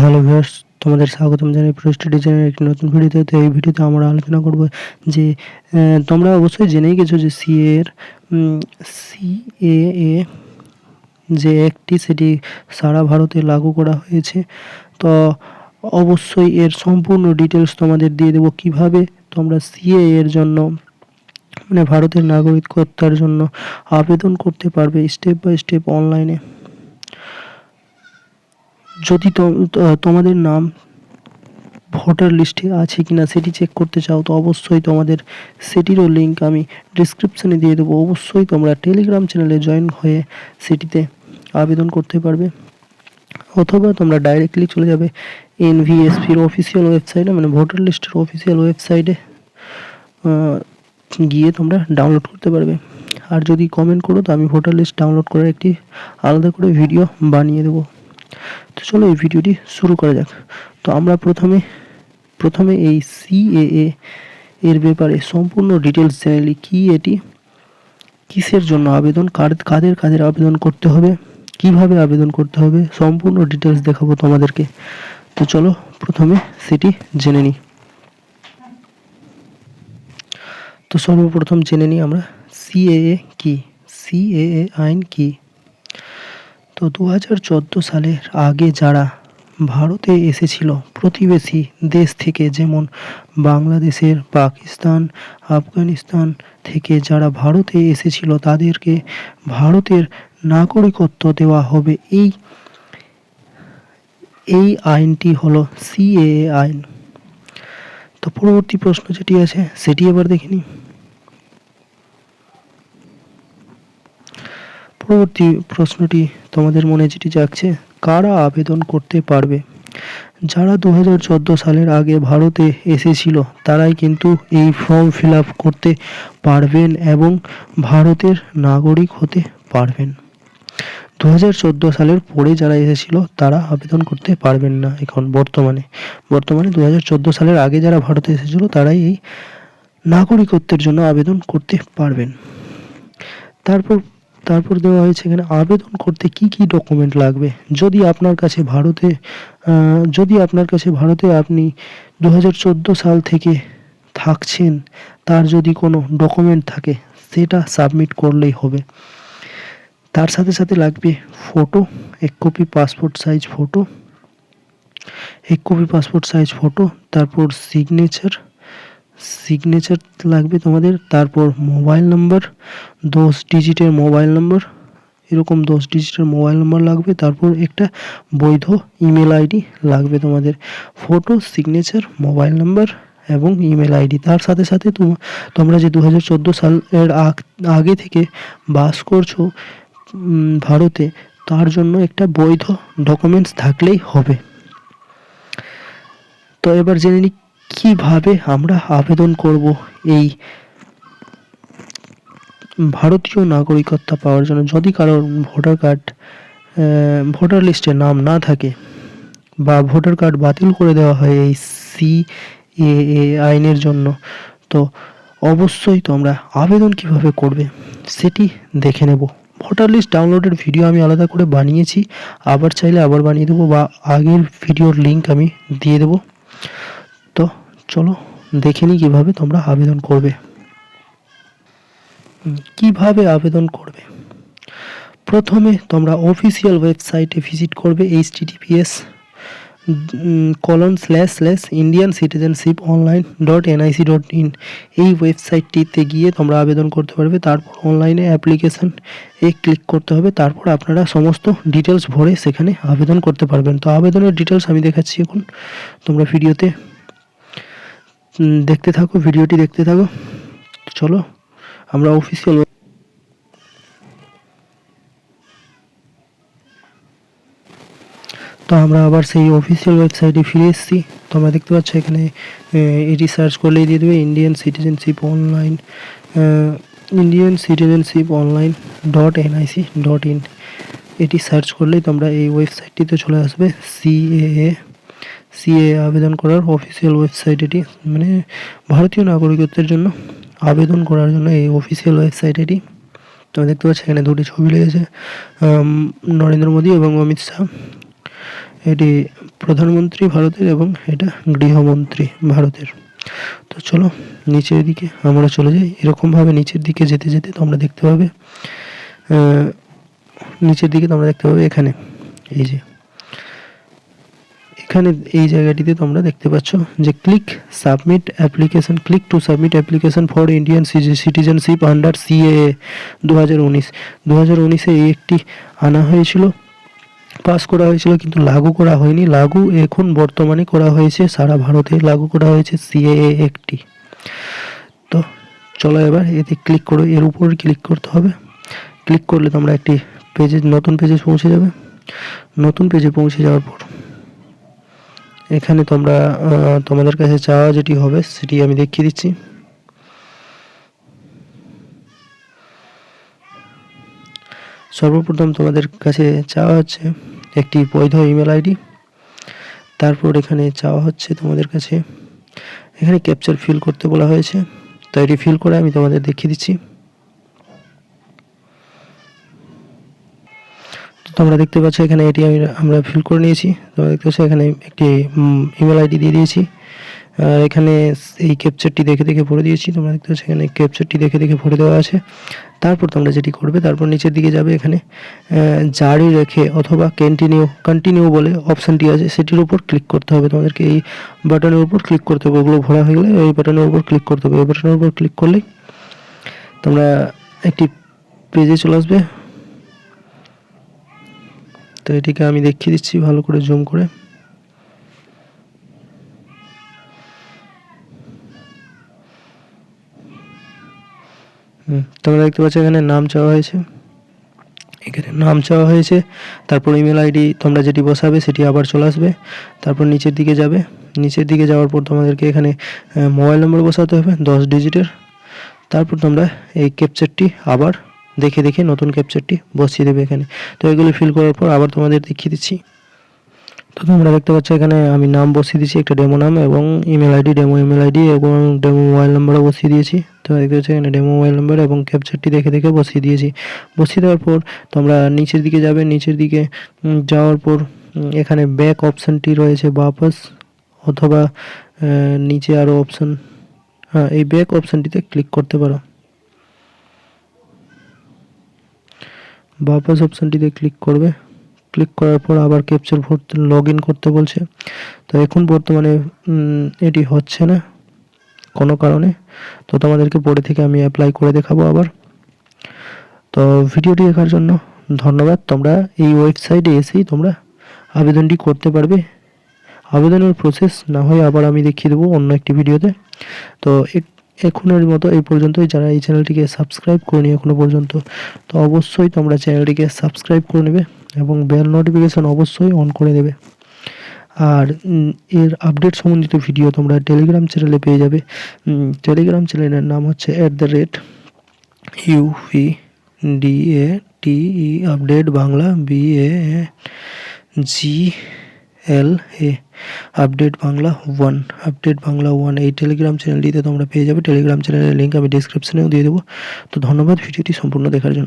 Hello viewers, তোমাদের স্বাগতম জানাই প্রোস্ট ডিজাইনের একটি নতুন ভিডিওতে। তো এই ভিডিওতে আমরা আলোচনা করব যে তোমরা অবশ্যই জেনেই গেছো যে সি এর সি এ যে একটি সেটি সারা ভারতে লাগু করা হয়েছে। তো অবশ্যই এর সম্পূর্ণ ডিটেলস তোমাদের দিয়ে দেবো কীভাবে তোমরা সিএ এর জন্য মানে ভারতের নাগরিকত্বার জন্য আবেদন করতে পারবে স্টেপ বাই স্টেপ অনলাইনে যদি তোমাদের নাম ভোটার লিস্টে আছে কিনা সেটি চেক করতে চাও, তো অবশ্যই তোমাদের সেটিরও লিঙ্ক আমি ডিসক্রিপশনে দিয়ে দেবো। অবশ্যই তোমরা টেলিগ্রাম চ্যানেলে জয়েন হয়ে সেটিতে আবেদন করতে পারবে। অথবা তোমরা ডাইরেক্টলি চলে যাবে এনভিএসপির অফিসিয়াল ওয়েবসাইটে মানে ভোটার লিস্টের অফিসিয়াল ওয়েবসাইটে গিয়ে তোমরা ডাউনলোড করতে পারবে। আর যদি কমেন্ট করো, তো আমি ভোটার লিস্ট ডাউনলোড করার একটি আলাদা করে ভিডিও বানিয়ে দেবো। তো চলো এই ভিডিওটি শুরু করা যাক। তো আমরা প্রথমে প্রথমে এই সিএএ এর ব্যাপারে সম্পূর্ণ ডিটেলস জেনে নিই, কি এটি? কিসের জন্য আবেদন? কার, কাদের কাদের আবেদন করতে হবে? কীভাবে আবেদন করতে হবে? সম্পূর্ণ ডিটেলস দেখাবো তোমাদেরকে। তো চলো প্রথমে সেটি জেনে নিই। তো সর্বপ্রথম জেনে নিই আমরা সিএএ কি? সিএএ আইন কি? তো দু হাজার চোদ্দ সালের আগে যারা ভারতে এসেছিল, প্রতিবেশী দেশ থেকে যেমন বাংলাদেশের পাকিস্তান, আফগানিস্তান থেকে যারা ভারতে এসেছিল, তাদেরকে ভারতের নাগরিকত্ব দেওয়া হবে। এই এই আইনটি হলো সিএএ আইন। তো পরবর্তী প্রশ্ন যেটি আছে, সেটি এবার দেখে নিই। পরবর্তী প্রশ্নটি তোমাদের মনে যেটি যাচ্ছে কারা আবেদন করতে পারবে? যারা দু হাজার চোদ্দ সালের আগে ভারতে এসেছিল, তারাই কিন্তু এই ফর্ম ফিল করতে পারবেন এবং ভারতের নাগরিক হতে পারবেন। দু হাজার চোদ্দ সালের পরে যারা এসেছিল, তারা আবেদন করতে পারবেন না এখন বর্তমানে। বর্তমানে দু হাজার চোদ্দ সালের আগে যারা ভারতে এসেছিল, তারাই এই নাগরিকত্বের জন্য আবেদন করতে পারবেন। তারপর তারপর দেওয়া হয়েছে এখানে আবেদন করতে কি কি ডকুমেন্ট লাগবে? যদি আপনার কাছে ভারতে যদি আপনার কাছে ভারতে আপনি দু হাজার চোদ্দ সাল থেকে থাকছেন, তার যদি কোনো ডকুমেন্ট থাকে, সেটা সাবমিট করলেই হবে। তার সাথে সাথে লাগবে ফটো এক কপি পাসপোর্ট সাইজ ফটো এক কপি পাসপোর্ট সাইজ ফটো তারপর সিগনেচার সিগনেচার লাগবে তোমাদের, তারপর মোবাইল নাম্বার দশ ডিজিটের মোবাইল নাম্বার এরকম দশ ডিজিটের মোবাইল নাম্বার লাগবে, তারপর একটা বৈধ ইমেল আইডি লাগবে তোমাদের ফটো সিগনেচার মোবাইল নাম্বার এবং ইমেল আইডি তার সাথে সাথে তোম- তোমরা যে দু হাজার চোদ্দ সালের আগ- আগে থেকে বাস করছ ভারতে, তার জন্য একটা বৈধ ডকুমেন্টস থাকলেই হবে। তো এবার জেনে নিই কীভাবে আমরা আবেদন করব এই ভারতীয় নাগরিকত্ব পাওয়ার জন্য? যদি কারোর ভোটার কার্ড ভোটার লিস্টে নাম না থাকে বা ভোটার কার্ড বাতিল করে দেওয়া হয় এই সি এ আইনের জন্য, তো অবশ্যই তোমরা আবেদন কীভাবে করবে সেটি দেখে নেব। ভোটার লিস্ট ডাউনলোডের ভিডিও আমি আলাদা করে বানিয়েছি, আবার চাইলে আবার বানিয়ে দেবো বা আগের ভিডিওর লিংক আমি দিয়ে দেবো। তো চলো, দেখে নিই কীভাবে তোমরা আবেদন করবে। কীভাবে আবেদন করবে? প্রথমে তোমরা অফিসিয়াল ওয়েবসাইটে ভিজিট করবে H TTPS colon slash slash Indian citizenship online dot NIC dot in এই ওয়েবসাইটটিতে গিয়ে তোমরা আবেদন করতে পারবে, তারপর অনলাইনে অ্যাপ্লিকেশন এ ক্লিক করতে হবে, তারপর আপনারা সমস্ত ডিটেলস ভরে সেখানে আবেদন করতে পারবেন। তো আবেদনের ডিটেলস আমি দেখাচ্ছি এখন, তোমরা ভিডিওতে দেখতে থাকো, ভিডিওটি দেখতে থাকো। চলো, আমরা অফিসিয়াল তো আমরা আবার সেই অফিসিয়াল ওয়েবসাইটে ফিরে এসেছি। তোমরা দেখতে পাচ্ছ এখানে এটি সার্চ করলেই দিয়ে দেবে Indian citizenship online Indian citizenship online dot NIC dot in এটি সার্চ করলেই তোমরা এই ওয়েবসাইটটিতে চলে আসবে সিএএ সিএ আবেদন করার অফিসিয়াল ওয়েবসাইট এটি মানে ভারতীয় নাগরিকত্বের জন্য আবেদন করার জন্য এই অফিসিয়াল ওয়েবসাইট এটি। তোমরা দেখতে পাচ্ছ এখানে দুটি ছবি লেগেছে নরেন্দ্র মোদী এবং অমিত শাহ। এটি প্রধানমন্ত্রী ভারতের এবং এটা গৃহমন্ত্রী ভারতের। তো চলো, নিচের দিকে আমরা চলে যাই। এরকমভাবে নিচের দিকে যেতে যেতে তোমরা দেখতে পাবে নিচের দিকে তোমরা দেখতে পাবে এখানে, এই যে। এখানে এই জায়গাটিতে তোমরা দেখতে পাচ্ছ যে click submit application click to submit application for Indian citizenship under CAA দু হাজার উনিশ। দু হাজার উনিশে এই একটি আনা হয়েছিল পাস করা হয়েছিল কিন্তু লাগু করা হয়নি। লাগু এখন বর্তমানে করা হয়েছে, সারা ভারতে লাগু করা হয়েছে সিএএ একটি। তো চলো এবার এতে ক্লিক করো, এর উপর ক্লিক করতে হবে। ক্লিক করলে তোমরা একটি পেজে নতুন পেজে পৌঁছে যাবে। নতুন পেজে পৌঁছে যাওয়ার পর এখানে তোমরা তোমাদের কাছে চাওয়া যেটি হবে সেটি আমি দেখিয়ে দিচ্ছি। সর্বপ্রথম তোমাদের কাছে চাওয়া হচ্ছে একটি বৈধ ইমেল আইডি। তারপর এখানে চাওয়া হচ্ছে তোমাদের কাছে, এখানে ক্যাপচার ফিল করতে বলা হয়েছে। তো এটি ফিল করে আমি তোমাদের দেখিয়ে দিচ্ছি। তোমরা দেখতে পাচ্ছ এখানে এটি আমি, আমরা ফিল করে নিয়েছি। তোমরা দেখতে পাচ্ছ এখানে একটি ইমেল আইডি দিয়ে দিয়েছি। আর এখানে এই ক্যাপচারটি দেখে দেখে ভরে দিয়েছি। তোমরা দেখতে পাচ্ছ এখানে ক্যাপচারটি দেখে দেখে ভরে দেওয়া আছে। তারপর তোমরা যেটি করবে, তারপর নিচের দিকে যাবে এখানে। জারি রেখে অথবা কন্টিনিউ কন্টিনিউ বলে অপশানটি আছে, সেটির উপর ক্লিক করতে হবে। তোমাদেরকে এই বাটনের উপর ক্লিক করতে হবে। ওগুলো ভরা হয়ে গেলে এই বাটনের উপর ক্লিক করতে হবে। এই বাটনের উপর ক্লিক করলেই তোমরা একটি পেজে চলে আসবে। তো এটিকে আমি দেখিয়ে দিচ্ছি, ভালো করে জুম করে। তোমরা দেখতে পাচ্ছ এখানে নাম চাওয়া হয়েছে। এখানে নাম চাওয়া হয়েছে, তারপর ইমেল আইডি তোমরা যেটি বসাবে সেটি আবার চলে আসবে। তারপর নিচের দিকে যাবে। নিচের দিকে যাওয়ার পর তোমাদেরকে এখানে মোবাইল নম্বর বসাতে হবে, দশ ডিজিটের তারপর তোমরা এই ক্যাপচারটি আবার দেখে দেখে নতুন ক্যাপচারটি বসিয়ে দেবে এখানে। তো এগুলো ফিল করার পর আবার তোমাদের দেখিয়ে দিচ্ছি। তো তোমরা দেখতে পাচ্ছ এখানে আমি নাম বসিয়ে দিয়েছি, একটা ডেমো নাম এবং email ID demo email ID এবং ডেমো মোবাইল নাম্বারও বসিয়ে দিয়েছি। তোমরা দেখতে পাচ্ছ এখানে ডেমো মোবাইল নাম্বার এবং ক্যাপচারটি দেখে দেখে বসিয়ে দিয়েছি। বসিয়ে দেওয়ার পর তোমরা নিচের দিকে যাবে। নিচের দিকে যাওয়ার পর এখানে ব্যাক অপশানটি রয়েছে বাপাস অথবা নিচে আরও অপশান হ্যাঁ এই ব্যাক অপশানটিতে ক্লিক করতে পারো। বাপাস অপশানটিতে ক্লিক করবে। ক্লিক করার পর আবার ক্যাপচার ভরতে লগ ইন করতে বলছে। তো এখন বর্তমানে এটি হচ্ছে না কোনো কারণে। তো তোমাদেরকে পরে থেকে আমি অ্যাপ্লাই করে দেখাবো আবার। তো ভিডিওটি দেখার জন্য ধন্যবাদ। তোমরা এই ওয়েবসাইটে এসেই তোমরা আবেদনটি করতে পারবে। আবেদনের প্রসেস না হয় আবার আমি দেখিয়ে দেবো অন্য একটি ভিডিওতে। তো এখনের মতো এই পর্যন্তই। যারা এই চ্যানেলটিকে সাবস্ক্রাইব করেনি এখনও পর্যন্ত, তো অবশ্যই তোমরা চ্যানেলটিকে সাবস্ক্রাইব করে নেবে এবং বেল নোটিফিকেশন অবশ্যই অন করে দেবে আর এর আপডেট সম্বন্ধিত ভিডিও তোমরা টেলিগ্রাম চ্যানেলে পেয়ে যাবে। টেলিগ্রাম চ্যানেলের নাম হচ্ছে at the rate U P D A T E update Bangla B A G L A update Bangla one, update Bangla one এই টেলিগ্রাম চ্যানেলটিতে তোমরা পেয়ে যাবে। টেলিগ্রাম চ্যানেলের লিঙ্ক আমি ডিসক্রিপশনেও দিয়ে দেবো। তো ধন্যবাদ, ভিডিওটি সম্পূর্ণ দেখার জন্য।